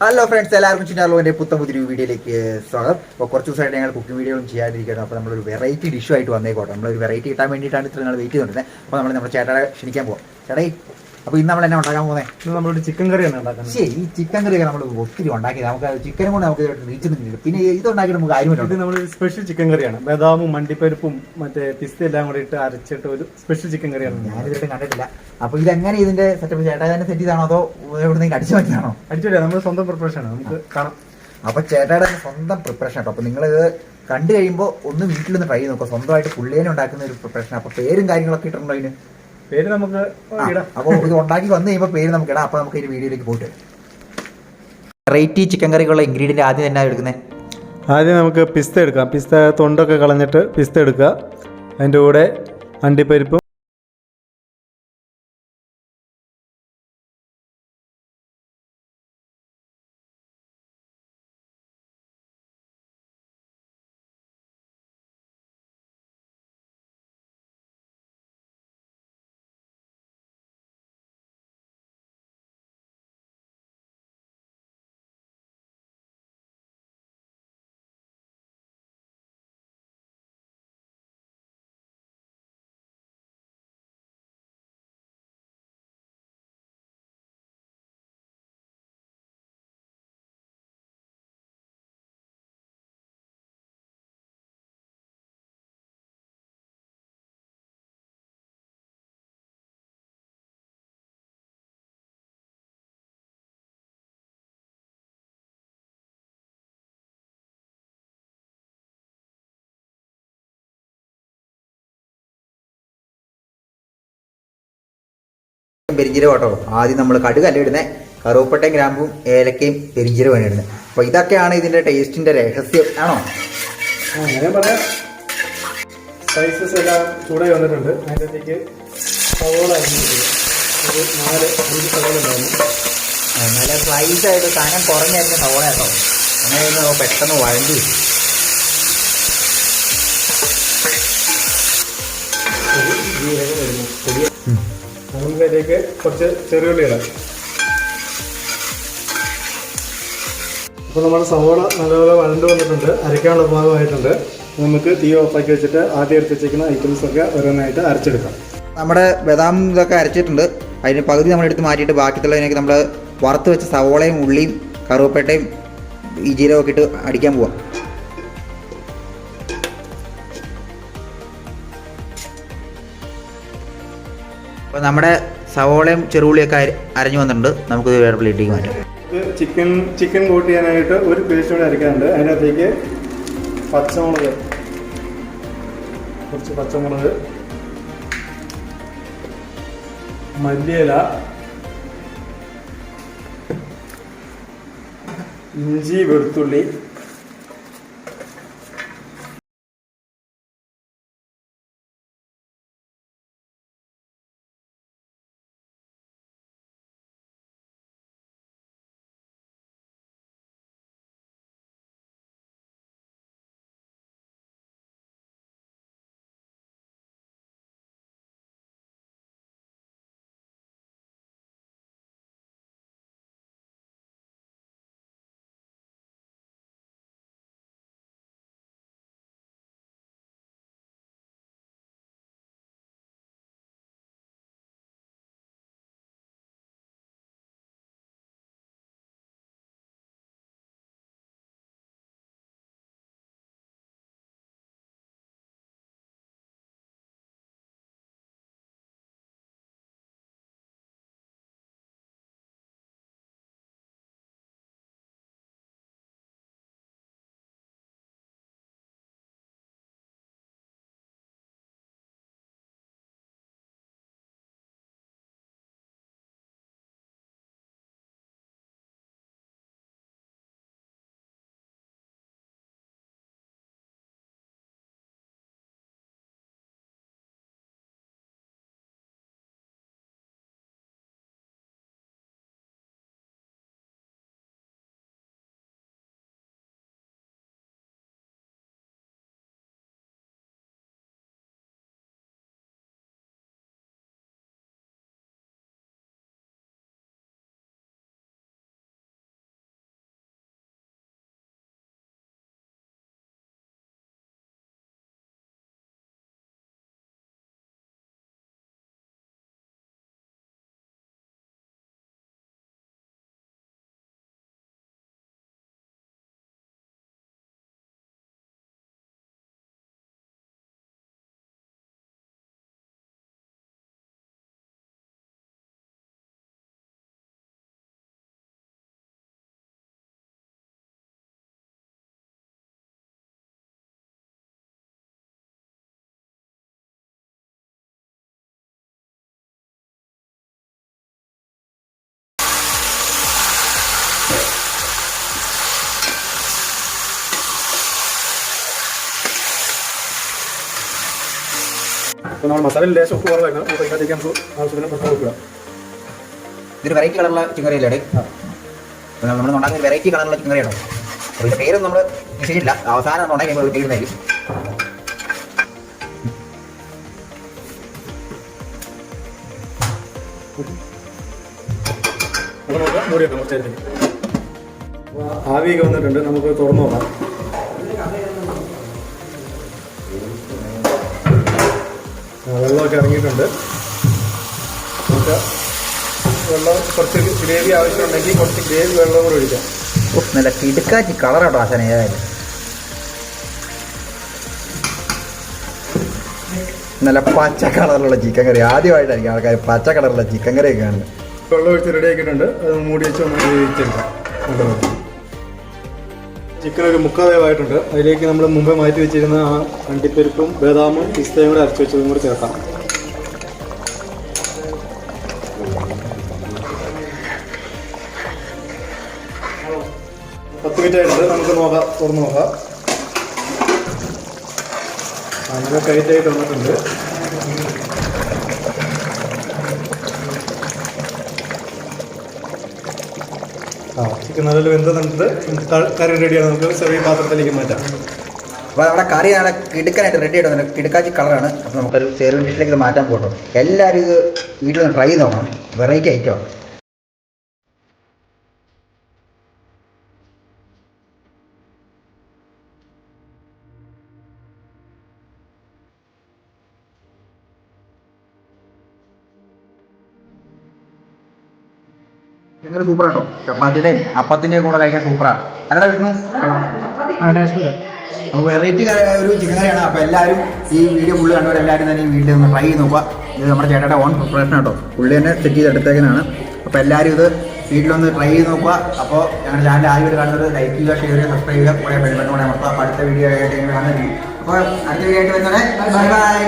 Hello friends എല്ലാവർക്കും ചിന്താലോ എന്റെ പുത്തം പുതിയൊരു വീഡിയോയിലേക്ക് സ്വാഗതം. അപ്പോൾ കുറച്ച് ദിവസമായിട്ട് ഞങ്ങൾ കുക്കിംഗ് വീഡിയോയും ചെയ്യാതിരിക്കുകയാണ് അപ്പോൾ നമ്മളൊരു വെറൈറ്റി ഡിഷ് ആയിട്ട് വന്നേക്കോട്ടെ. നമ്മളൊരു വെറൈറ്റി കിട്ടാൻ വേണ്ടിയിട്ടാണ് ഇത്ര നാൾ വെയിറ്റ് ചെയ്തിരുന്നത് അപ്പോൾ നമ്മൾ നമ്മുടെ ചേട്ടാ ക്ഷണിക്കാൻ പോകാം ചേട്ടായി അപ്പോൾ ഇന്ന് നമ്മൾ എന്നെ ഉണ്ടാക്കാൻ പോകുന്നത് ഇന്ന് നമ്മളൊരു ചിക്കൻ കറി കറിയാണ് ഉണ്ടാക്കുന്നത്. ശരി ഈ ചിക്കൻ കറിയൊക്കെ നമ്മൾ ഒത്തിരി ഉണ്ടാക്കി നമുക്ക് ചിക്കനും കൊണ്ട് നമുക്ക് റീച്ച് കിട്ടും പിന്നെ ഇത് ഉണ്ടാക്കി നമുക്ക് ഇത് നമ്മൾ സ്പെഷ്യൽ ചിക്കൻ കറിയാണ് ബദാമും മണ്ടിപ്പരിപ്പും മറ്റേ പിസ്ത എല്ലാം കൂടി ഇട്ട് അരച്ചിട്ട് ഒരു സ്പെഷ്യൽ ചിക്കൻ കറിയാണ് ഞാനിതുവരെ കണ്ടിട്ടില്ല. അപ്പോൾ എങ്ങനെ ഇതിന്റെ സെറ്റപ്പ് ചേട്ടാ തന്നെ സെറ്റ് ചെയ്താണോ അതോ എവിടെ അടിച്ചു മാറ്റിയാണോ അടിച്ചോട്ടെ നമ്മൾ സ്വന്തം പ്രിപ്പറേഷൻ ആണ്. നമുക്ക് കാണാം. അപ്പൊ ചേട്ടായുടെ സ്വന്തം പ്രിപ്പറേഷൻ കേട്ടോ. അപ്പൊ നിങ്ങൾ ഇത് കണ്ടു കഴിയുമ്പോൾ ഒന്ന് വീട്ടിലൊന്ന് ട്രൈ ചെയ്ത് നോക്കുക സ്വന്തമായിട്ട് പുള്ളിയെ ഉണ്ടാക്കുന്ന ഒരു പ്രിപ്പറേഷൻ അപ്പൊ പേരും കാര്യങ്ങളൊക്കെ ഇട്ടിട്ടുണ്ടോ അതിന്? പേര് നമുക്ക് അപ്പോൾ ഇത് ഉണ്ടാക്കി വന്നു കഴിയുമ്പോൾ പേര് നമുക്ക് ഇടാം. അപ്പോൾ നമുക്ക് ഈ വീഡിയോയിലേക്ക് പോയിട്ട് വെറൈറ്റി ചിക്കൻ കറിക്കുള്ള ഇൻഗ്രീഡിയന്റ് ആദ്യം തന്നെ എടുക്കുന്നത് ആദ്യം നമുക്ക് പിസ്ത എടുക്കാം. പിസ്ത തൊണ്ടൊക്കെ കളഞ്ഞിട്ട് പിസ്ത എടുക്കുക. അതിന്റെ കൂടെ അണ്ടിപ്പരിപ്പും പെരിഞ്ചീരകം കേട്ടോ ആദ്യം നമ്മൾ കടുകല്ല ഇടുന്നത് കറുവപ്പട്ടയും ഗ്രാമ്പും ഏലക്കയും പെരിഞ്ചീരകമാണ് ഇടുന്നത് അപ്പൊ ഇതൊക്കെയാണ് ഇതിന്റെ ടേസ്റ്റിന്റെ രഹസ്യം. ആണോ? അങ്ങനെ പറയാം സ്പൈസസ് എല്ലാം ചൂടായി വന്നിട്ടുണ്ട്. അതിനകത്തേക്ക് സവോള ഒരു നാല് അഞ്ച് സവോള ഉണ്ടായിരുന്നു. ആ, നല്ല സ്ലൈസ് ആയിട്ട് സാധനം കുറഞ്ഞായിരുന്നു സവോള കേട്ടോ. അങ്ങനെ പെട്ടെന്ന് വഴണ്ടി നമുക്ക് കുറച്ച് ചെറിയുള്ളി ഇടാം അപ്പോൾ നമ്മുടെ സവോള നല്ലപോലെ വഴണ്ട് വന്നിട്ടുണ്ട് അരയ്ക്കാനുള്ള ഭാഗമായിട്ടുണ്ട്. നമുക്ക് തീ ഓഫാക്കി വെച്ചിട്ട് ആദ്യം എടുത്ത് ഐറ്റംസ് ഒക്കെ ഓരോന്നായിട്ട് അരച്ചെടുക്കാം. നമ്മുടെ ബദാം ഇതൊക്കെ അരച്ചിട്ടുണ്ട്. അതിന് പകുതി നമ്മളെടുത്ത് മാറ്റിയിട്ട് ബാക്കിയുള്ളതിനൊക്കെ നമ്മൾ വറുത്ത് വെച്ച സവോളയും ഉള്ളിയും കറുവപ്പേട്ടയും ഈ ജീരകമൊക്കെ ഇട്ട് അടിക്കാൻ പോവാം. അപ്പോൾ നമ്മുടെ സവോളയും ചെറുപുളിയൊക്കെ അരഞ്ഞു വന്നിട്ടുണ്ട്. നമുക്ക് വേറെ പ്ലേറ്റിലേക്ക് മാറ്റാം. ഇത് ചിക്കൻ ചിക്കൻ കൂട്ട് ചെയ്യാനായിട്ട് ഒരു പേസ്റ്റ് കൂടെ അരയ്ക്കാനുണ്ട് അതിനകത്തേക്ക് പച്ചമുളക് കുറച്ച് പച്ചമുളക് മല്ലിയില ഇഞ്ചി വെളുത്തുള്ളി നമ്മൾ മസാല ലേശം ഉപ്പ് കുറവായിരുന്നു അപ്പോൾ ഇതിനകത്തേക്ക് നമുക്ക് ആവശ്യത്തിന് കൊടുക്കുക ഇതൊരു വെറൈറ്റി കളറുള്ള ആ. നമ്മൾ ഉണ്ടാക്കുന്ന വെറൈറ്റി കളറുള്ള ചിക്കൻ കറിയാണോ അപ്പോൾ ഇതിന്റെ പേരൊന്നും നമ്മൾ നിശ്ചയിച്ചില്ല അവസാനം നമ്മൾ ഉണ്ടാക്കി നമ്മൾ നമുക്ക് മൂടി വെക്കാം കുറച്ച് ആവിയൊക്കെ വന്നിട്ടുണ്ട്. നമുക്ക് തുറന്നു നോക്കാം. വെള്ളമൊക്കെ ഇറങ്ങിയിട്ടുണ്ട്. നമുക്ക് വെള്ളം കുറച്ച് ഗ്രേവി ആവശ്യമുണ്ടെങ്കിൽ കുറച്ച് ഗ്രേവി വെള്ളം കൂടെ ഒഴിക്കാം. നല്ല കിടുക്കാച്ചി കളറാട്ടോ ആശാന ഏതായാലും. നല്ല പച്ച കളറിലുള്ള ചിക്കൻ കറി ആദ്യമായിട്ടായിരിക്കും ആൾക്കാർ പച്ച കളറിലുള്ള ചിക്കൻ കറിയൊക്കെ കാണുന്നത്. വെള്ളം ഒഴിച്ച് റെഡി ആക്കിയിട്ടുണ്ട്. അത് മൂടി വെച്ച് ഒന്ന് വേവിച്ചെടുക്കാം. ചിക്കൻ ഒരു മുക്കാൽ അതിലേക്ക് നമ്മൾ മുമ്പേ മാറ്റി വെച്ചിരുന്ന ആ അണ്ടിപ്പരിപ്പും ബദാമും പിസ്തയും കൂടെ അരച്ച് വെച്ചതും കൂടി ചേർക്കാം. പത്ത് മിനിറ്റ് നമുക്ക് നോക്കാം. തുറന്ന് നോക്കാം. നല്ല ടൈറ്റ് ആയിട്ട് വന്നിട്ടുണ്ട് ചിക്കൻ നല്ല വെന്ത് തന്നിട്ട് ക- കറി റെഡിയാണ് നമുക്ക് ചെറിയ പാത്രത്തിലേക്ക് മാറ്റാം. അപ്പോൾ നമ്മുടെ കറി നല്ല കിടുക്കാനായിട്ട് റെഡി ആയിട്ട് കിടുക്കാച്ചി കളറാണ് അപ്പോൾ നമുക്കൊരു ചെറിയ ഡിഷിലേക്ക് മാറ്റാൻ പോകട്ടോ. എല്ലാവരും ഇത് വീട്ടിൽ നിന്ന് ട്രൈ ചെയ്ത് നോക്കണം. വെറൈറ്റി ഐറ്റമാണ് ഭയങ്കര സൂപ്പറാട്ടോ. ചപ്പാത്തിയുടെയും അപ്പത്തിന്റെയും കൂടെ കഴിക്കാൻ സൂപ്പറാണ് അല്ലടാ വിഷ്ണു? അപ്പോൾ വെറൈറ്റി ഒരു ചിക്കൻ കറിയാണ്. അപ്പോൾ എല്ലാവരും ഈ വീഡിയോ ഫുള്ള് കണ്ടവർ എല്ലാവരും തന്നെ ഈ വീട്ടിൽ ഒന്ന് ട്രൈ ചെയ്ത് നോക്കുക. ഇത് നമ്മുടെ ചേട്ടയുടെ ഓൺ പ്രിപ്പറേഷൻ കേട്ടോ പുള്ളി തന്നെ സെറ്റ് ചെയ്തെടുത്തേക്കുന്നതാണ് അപ്പോൾ എല്ലാവരും ഇത് വീട്ടിലൊന്ന് ട്രൈ ചെയ്ത് നോക്കുക. അപ്പോൾ ഞങ്ങളുടെ ചാനൽ ആദ്യമായിട്ട് കാണുന്നത് ലൈക്ക് ചെയ്യുക ഷെയർ ചെയ്യുക സബ്സ്ക്രൈബ് ചെയ്യുക. കുറേ ബെൽബട്ടൺ കൂടെ അമർത്തുക അപ്പോൾ അടുത്ത വീഡിയോ ആയിട്ട് കാണുന്നതായിരിക്കും. അപ്പോൾ അടുത്ത വീഡിയോ ആയിട്ട് വരുന്നത് ബൈ ബൈ